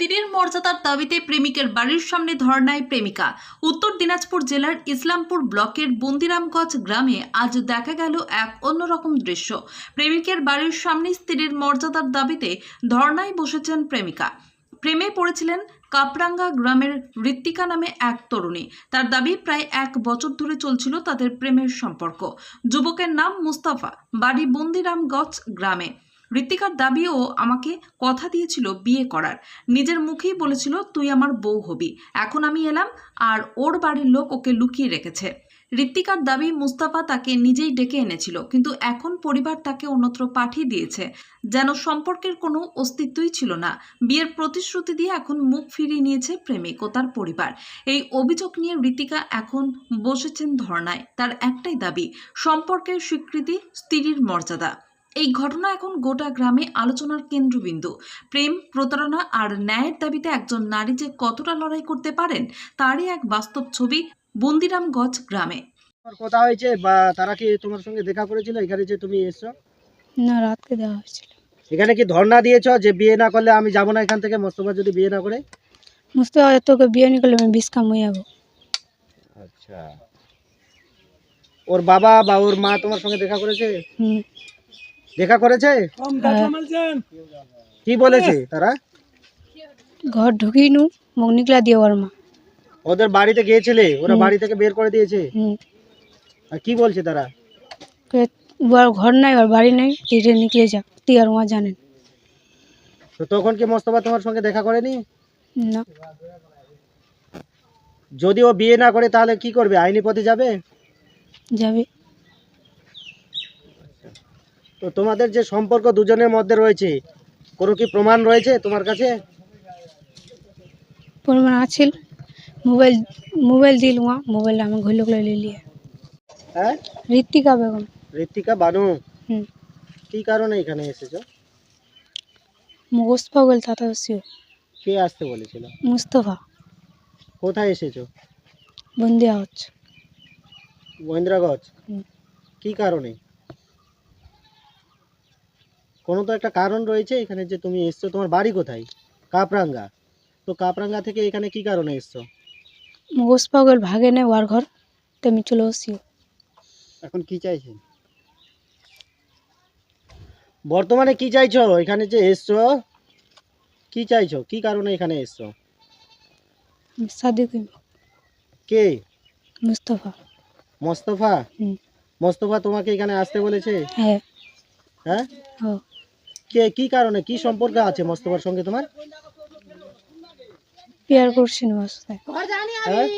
স্ত্রীর মর্যাদার দাবিতে প্রেমিকের বাড়ির সামনে ধর্নায় প্রেমিকা। উত্তর দিনাজপুর জেলার ইসলামপুর ব্লকের বন্দিরামগঞ্জ গ্রামে আজ দেখা গেল এক অন্যরকম দৃশ্য। প্রেমিকের বাড়ির সামনে স্ত্রীর মর্যাদার দাবিতে ধর্নায় বসেছেন প্রেমিকা। প্রেমে পড়েছিলেন কাপরাঙ্গা গ্রামের ঋত্বিকা নামে এক তরুণী। তার দাবি, প্রায় এক বছর ধরে চলছিল তাদের প্রেমের সম্পর্ক। যুবকের নাম মুস্তাফা, বাড়ি বন্দিরামগঞ্জ গ্রামে। ঋত্বিকার দাবিও আমাকে কথা দিয়েছিল বিয়ে করার। নিজের মুখেই বলেছিল, তুই আমার বউ হবি। এখন আমি এলাম আর ওর বাড়ির লোক ওকে লুকিয়ে রেখেছে। ঋত্বিকার দাবি মুস্তাফা তাকে নিজেই ডেকে এনেছিল, কিন্তু এখন পরিবার তাকে অন্যত্র পাঠিয়ে দিয়েছে। যেন সম্পর্কের কোনো অস্তিত্বই ছিল না। বিয়ের প্রতিশ্রুতি দিয়ে এখন মুখ ফিরিয়ে নিয়েছে প্রেমিক ও তার পরিবার। এই অভিযোগ নিয়ে ঋতিকা এখন বসেছেন ধর্নায়। তার একটাই দাবি, সম্পর্কের স্বীকৃতি স্ত্রীর মর্যাদা। এই ঘটনা এখন গোটা গ্রামে আলোচনার কেন্দ্রবিন্দু। প্রেম প্রতারণা আর ন্যায়ের দাবিতে একজন নারী যে কতটা লড়াই করতে পারেন তারই এক বাস্তব ছবি বন্দিরামগঞ্জ গ্রামে। কথা হয়েছে বা তারা কি তোমার সঙ্গে দেখা করেছিল? এখানে যে তুমি এসছো? না রাতকে দেওয়া হয়েছিল। এখানে কি ধর্ণা দিয়েছ যে বিয়ে না করলে আমি যাব না এখান থেকে মোস্তফা যদি বিয়ে না করে? বুঝতে তোকে বিয়ে নিয়ে করলে আমি বিষ কাম হয়ে যাব আচ্ছা। ওর বাবা বা ওর মা তোমার সঙ্গে দেখা করেছে? হুম। দেখা করেছে? হ্যাঁ। কি বলেছে তারা? ঘর ঢুকিয়ে নু মুখ নিকলা দিয়ে ওর মা। ওদের বাড়িতে গিয়েছিলে? ওরা বাড়ি থেকে বের করে দিয়েছে? হুম। আর কি বলছে তারা? কে ওর ঘর নাই ওর বাড়ি নেই তীরে নিকলে যা তুই আর মা জানেন। তো তখন কি মোস্তফা তোমার সঙ্গে দেখা করেনি? না। যদি ও বিয়ে না করে তাহলে কি করবে? আইনি পথে যাবে? যাবে। তো তোমাদের যে সম্পর্ক দুজনের মধ্যে রয়েছে কোনো কি প্রমাণ রয়েছে তোমার কাছে? পরিমাণ আছিল মোবাইল মোবাইল দিল মা মোবাইল আমি ঘর লোক লিয়ে হ্যাঁ? ঋতিকা বেগম। ঋতিকা বানু? হুম। কি কারণে এখানে এসেছ? মুগোস পাগল তাতা সিও কে আসতে বলেছিল? মুস্তফা। কোথায় এসেছ? বন্দিয়া হচ্ছে মহেন্দ্রগঞ্জ। কি কারণে? কোনো তো একটা কারণ রয়েছে এখানে যে তুমি এসছো তোমার বাড়ি কোথায়? কাপরাঙ্গা। তো কাপরাঙ্গা থেকে এখানে কি কারণে এসছো? মুগোস পাগল ভাগে নেই ওর ঘর তেমনি চলে আসিও এখন কি চাইছেন? বর্তমানে কি চাইছো? এখানে যে এসছো কি চাইছো? কি কারণে এখানে এসছো? শাদি করব। কে? মুস্তফা। মোস্তফা? মোস্তফা তোমাকে এখানে আসতে বলেছে? হ্যাঁ। হ্যাঁ? কে কি কারণে কি সম্পর্ক আছে মোস্তফার সঙ্গে তোমার? পেয়ার করছি না ওর সাথে হ্যাঁ?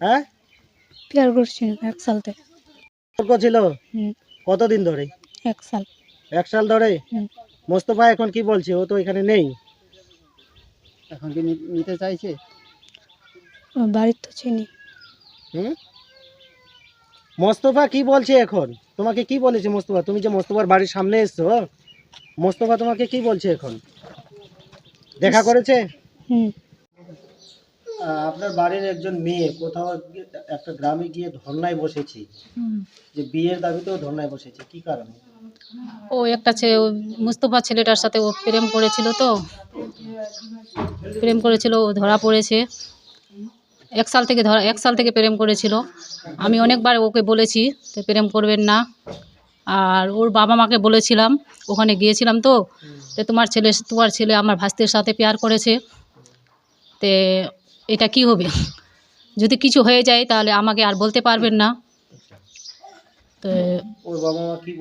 হ্যাঁ? পেয়ার করছি না এক সাল থেকে। সম্পর্ক ছিল? হুম। কতদিন ধরে? এক সাল। এক সাল ধরে? হুম। মোস্তফা এখন কি বলছে? ও তো এখানে নেই। এখন কি নি- নিতে চাইছে? বাড়ির তো চিনি। হুম? মোস্তফা কি বলছে এখন? তোমাকে কি বলেছে মোস্তফা? তুমি যে মোস্তফার বাড়ির সামনে এসছো মোস্তফা তোমাকে কি বলছে এখন? দেখা করেছে? আপনার বাড়ির একজন মেয়ে কোথাও একটা গ্রামে গিয়ে ধর্নায় বসেছে। যে বিয়ের দাবিতেও ধর্নায় বসেছে কি কারণে? ও একটা ছেলে মুস্তফা ছেলেটার সাথে ও প্রেম করেছিল তো। প্রেম করেছিল ও ধরা পড়েছে। এক সাল থেকে ধরা এক সাল থেকে প্রেম করেছিল। আমি অনেকবার ওকে বলেছি যে প্রেম করবেন না। আর ওর বাবা মাকে বলেছিলাম ওখানে গিয়েছিলাম তো যে তোমার ছেলে তোমার ছেলে আমার ভাস্তের সাথে প্যার করেছে। তে এটা কি হবে? যদি কিছু হয়ে যায় তাহলে আমাকে আর বলতে পারবেন না। তো ওর মা বলছিল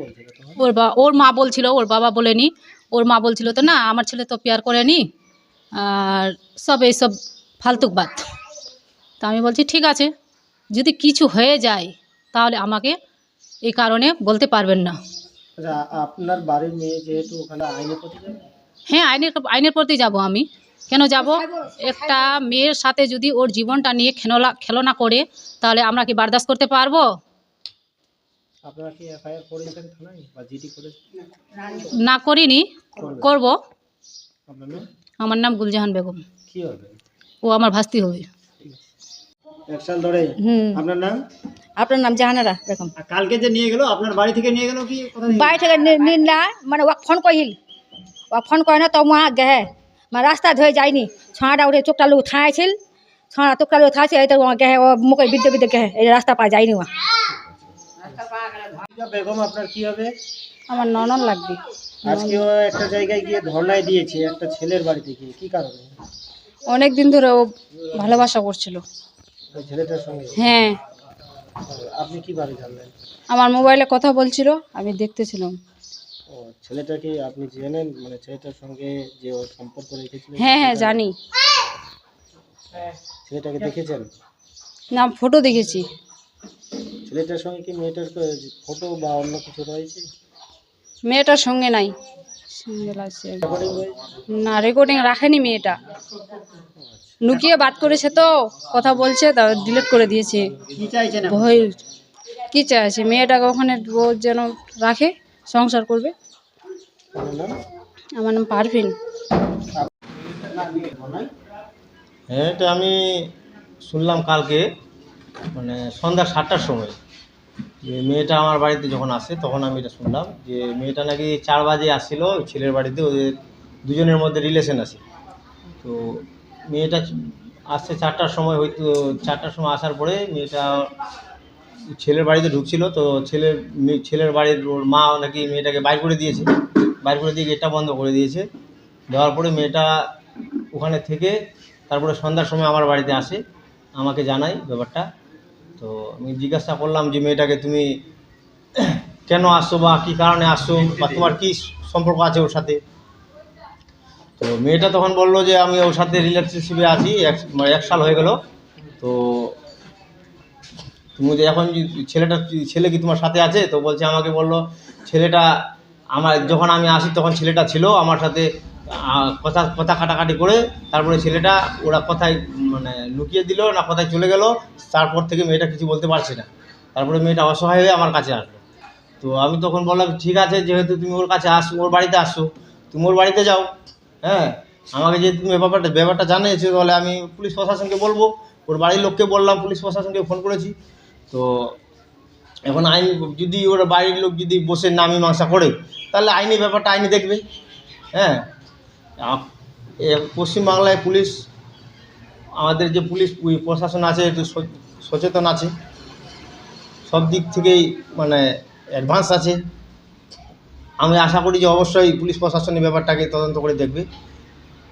ওর বা ওর মা বলছিল ওর বাবা বলেনি। ওর মা বলছিল তো না আমার ছেলে তো পেয়ার করেনি। আর সব এইসব ফালতুক বাত। তা আমি বলছি ঠিক আছে যদি কিছু হয়ে যায় তাহলে আমাকে এই কারণে বলতে পারবেন না। আচ্ছা, আপনার বাড়ির মেয়ে যেহেতু ওখানে আইনে প্রতি হ্যাঁ আইনের আইনের প্রতি যাব আমি। কেন যাব? একটা মেয়ের সাথে যদি ওর জীবনটা নিয়ে খেলা খেলনা করে তাহলে আমরা কি বারদাস্ত করতে পারব? না করিনি করব। আমার নাম গুলজাহান বেগম। ও আমার ভাস্তি হবে। এক সাল ধরে। আপনার নাম? আপনার নাম জাহানারা কালকে যে নিয়ে গেল আপনার বাড়ি থেকে নিয়ে গেল কি বাড়ি থেকে নিন না মানে ওকে ফোন করিল বা ফোন করে না তো মা গেহে। মা রাস্তা ধরে যায়নি। ছড়াটা উঠে চোখটা লোক থাঁয়েছিল ছড়া চোখটা লোক থাঁছে এই তো ও গেহে ও মুখে বিদ্যে বিদ্যে গেহে এই রাস্তা পা যায়নি পূজা বেগম আপনার কি হবে? আমার ননদ লাগবে। আজকেও একটা জায়গায় গিয়ে ধর্নায় দিয়েছে একটা ছেলের বাড়িতে গিয়ে কি কারণে? অনেক দিন ধরে ও ভালোবাসা করছিল। ছেলেটার সঙ্গে? হ্যাঁ। আপনি কি বাড়ি জানলেন? আমার মোবাইলে কথা বলছিল আমি দেখতেছিলাম। ও ছেলেটাকে আপনি জেনেন মানে ছেলেটার সঙ্গে যে ওর সম্পর্ক রেখেছিল হ্যাঁ হ্যাঁ জানি। ছেলেটাকে দেখেছেন? না ফটো দেখেছি। ছেলেটার সঙ্গে কি মেয়েটার ফটো বা অন্য কিছু রয়েছে? মেয়েটার সঙ্গে নাই। সিঙ্গেল আছে না রেকর্ডিং রাখেনি মেয়েটা। লুকিয়ে বাদ করেছে তো কথা বলছে তা ডিলিট করে দিয়েছে। কি চাইছেন ভয় কি চাইছে? মেয়েটাকে ওখানে ও যেন রাখে সংসার করবে। আমার নাম পারভিন। হ্যাঁ এটা আমি শুনলাম কালকে মানে সন্ধ্যা সাতটার সময়। যে মেয়েটা আমার বাড়িতে যখন আসে তখন আমি এটা শুনলাম যে মেয়েটা নাকি চার বাজে আসছিল ওই ছেলের বাড়িতে ওদের দুজনের মধ্যে রিলেশন আছে। তো মেয়েটা আসছে চারটার সময় হয়তো, চারটার সময় আসার পরে মেয়েটা ছেলের বাড়িতে ঢুকছিল, তো ছেলের ছেলের বাড়ির ওর মা নাকি মেয়েটাকে বাইর করে দিয়েছে। বাইর করে দিয়ে গেটটা বন্ধ করে দিয়েছে। দেওয়ার পরে মেয়েটা ওখানে থেকে তারপরে সন্ধ্যার সময় আমার বাড়িতে আসে, আমাকে জানাই ব্যাপারটা। তো আমি জিজ্ঞাসা করলাম যে, মেয়েটাকে তুমি কেন আসছো বা কী কারণে আসছো বা তোমার কী সম্পর্ক আছে ওর সাথে? তো মেয়েটা তখন বলল যে আমি ওর সাথে রিলেশনশিপে আছি, এক মানে এক সাল হয়ে গেল। তো তুমি যে এখন ছেলেটা, ছেলে কি তোমার সাথে আছে? তো বলছে, আমাকে বলল, ছেলেটা আমার, যখন আমি আসি তখন ছেলেটা ছিল আমার সাথে কথা কথা কাটাকাটি করে, তারপরে ছেলেটা ওরা কথায় মানে লুকিয়ে দিল না কোথায় চলে গেল, তারপর থেকে মেয়েটা কিছু বলতে পারছে না। তারপরে মেয়েটা অসহায় হয়ে আমার কাছে আসলো। তো আমি তখন বললাম, ঠিক আছে, যেহেতু তুমি ওর কাছে আসো, ওর বাড়িতে আসছো তুমি ওর বাড়িতে যাও। হ্যাঁ আমাকে যে তুমি ব্যাপারটা ব্যাপারটা জানিয়েছো, তাহলে আমি পুলিশ প্রশাসনকে বলব। ওর বাড়ির লোককে বললাম, পুলিশ প্রশাসনকে ফোন করেছি। তো এখন আইন, যদি ওর বাড়ির লোক যদি বসে না মীমাংসা করে, তাহলে আইনি ব্যাপারটা আইনি দেখবে। হ্যাঁ পশ্চিমবাংলায় পুলিশ, আমাদের যে পুলিশ প্রশাসন আছে, একটু সচেতন আছে। সব দিক থেকেই মানে অ্যাডভান্স আছে। আমি আশা করি যে অবশ্যই পুলিশ প্রশাসন এই ব্যাপারটাকে তদন্ত করে দেখবে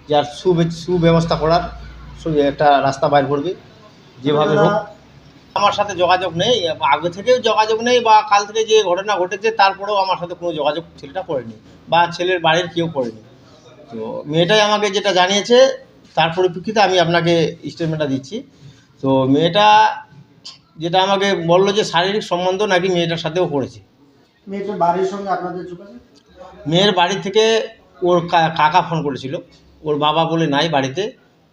যার সুবে- সুব্যবস্থা করার একটা রাস্তা বাইর করবে, যেভাবে হোক। আমার সাথে যোগাযোগ নেই আগে থেকেও যোগাযোগ নেই, বা কাল থেকে যে ঘটনা ঘটেছে, তারপরেও আমার সাথে কোনো যোগাযোগ ছেলেটা করেনি, বা ছেলের বাড়ির কেউ করেনি। তো মেয়েটাই আমাকে যেটা জানিয়েছে, তার পরিপ্রেক্ষিতে আমি আপনাকে স্টেটমেন্টটা দিচ্ছি। তো মেয়েটা যেটা আমাকে বলল যে শারীরিক সম্বন্ধ নাকি মেয়েটার সাথেও করেছে। মেয়েটার বাড়ির সঙ্গে আপনাদের যোগাযোগ? মেয়ের বাড়ি থেকে ওর কাকা ফোন করেছিল। ওর বাবা বলে নাই বাড়িতে।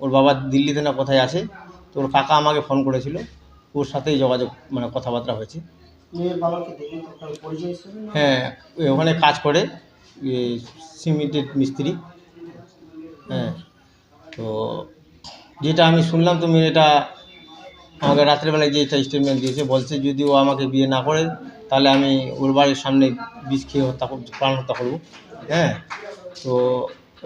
ওর বাবা দিল্লিতে না কোথায় আছে। তো ওর কাকা আমাকে ফোন করেছিল। ওর সাথেই যোগাযোগ মানে কথাবার্তা হয়েছে। মেয়ের বাবাকে পরিচয় হ্যাঁ ওখানে কাজ করে সিমেন্টের মিস্ত্রি। হ্যাঁ তো যেটা আমি শুনলাম তো মেয়েটা আমাকে রাত্রেবেলায় যে স্টেটমেন্ট দিয়েছে বলছে যদি ও আমাকে বিয়ে না করে তাহলে আমি ওর বাড়ির সামনে বিষ খেয়ে হত্যা করব প্রাণ হত্যা করব। হ্যাঁ? তো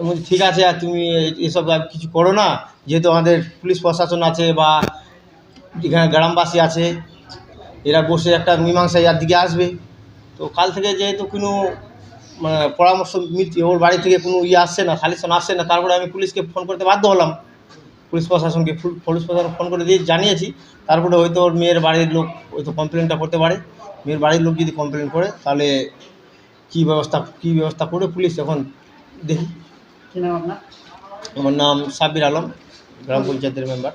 বলছি, ঠিক আছে আর তুমি এসব কিছু করো না। যেহেতু আমাদের পুলিশ প্রশাসন আছে বা এখানে গ্রামবাসী আছে এরা বসে একটা মীমাংসা ইয়ার দিকে আসবে। তো কাল থেকে যেহেতু কোনো মানে পরামর্শ ওর বাড়ি থেকে কোনো ইয়ে আসছে না সালিশন আসছে না তারপরে আমি পুলিশকে ফোন করতে বাধ্য হলাম। পুলিশ প্রশাসনকে পুলিশ প্রশাসন ফোন করে দিয়ে জানিয়েছি। তারপরে হয়তো ওর মেয়ের বাড়ির লোক হয়তো কমপ্লেনটা করতে পারে। মেয়ের বাড়ির লোক যদি কমপ্লেন করে তাহলে কি ব্যবস্থা কি ব্যবস্থা করে পুলিশ এখন দেখি। আমার নাম সাব্বির আলম গ্রাম পঞ্চায়েতের মেম্বার।